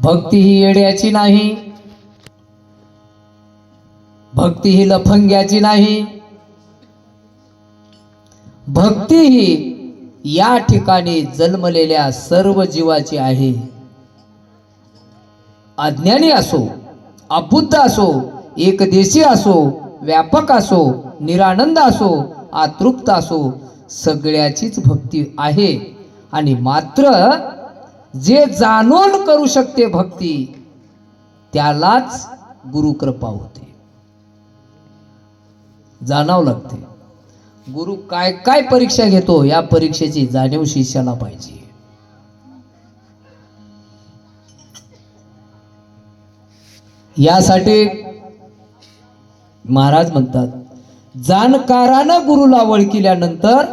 भक्ती ही येड्याची नाही. भक्ती ही लफंग्याची नाही. भक्ती ही या ठिकाणी जन्मलेल्या सर्व जीवाची आहे. अज्ञानी असो अबुद्ध असो एकदेशी असो व्यापक असो निरानंद असो आतृप्त असो सगळ्याचीच भक्ती आहे. आणि मात्र जे जाणून करू शकते भक्ती त्यालाच गुरुकृपा होते. जाणावं लागते. गुरु काय काय परीक्षा घेतो या परीक्षेची जाणीव शिष्याला पाहिजे. यासाठी महाराज म्हणतात जाणकारानं गुरुला वळकिल्यानंतर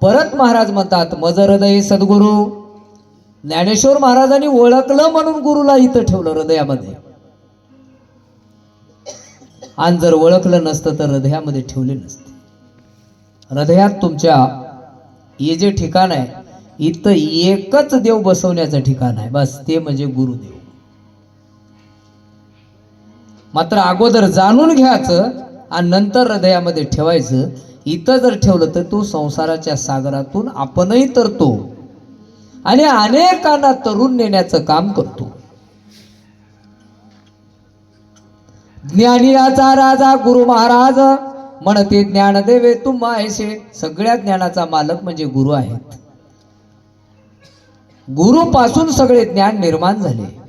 परत महाराज म्हणतात मज हृदय सद्गुरू. ज्ञानेश्वर महाराजांनी ओळखलं म्हणून गुरुला इथं ठेवलं हृदयामध्ये. आणि जर ओळखलं नसतं तर हृदयामध्ये ठेवले नसते. हृदयात तुमच्या हे जे ठिकाण आहे इथं एकच देव बसवण्याचं ठिकाण आहे. बस ते म्हणजे गुरुदेव. मात्र अगोदर जाणून घ्यायचं आणि नंतर हृदयामध्ये ठेवायचं इथं जर ठेवलं तर तो संसाराच्या सागरातून आपणही तरतो. आणि अनेकांना तरुण नेण्याचं काम करतो. ज्ञानियाचा राजा गुरु महाराज म्हणते ज्ञान तुम्हा ऐसे सगळ्या ज्ञानाचा मालक म्हणजे गुरु आहेत. गुरु पासून सगळे ज्ञान निर्माण झाले.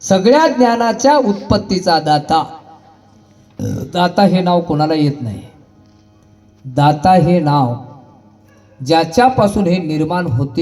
सगळ्या ज्ञानाच्या उत्पत्तीचा दाता. दाता हे नाव कोणाला येत नाही. दाता हे नाव ज्याच्यापासून हे निर्माण होते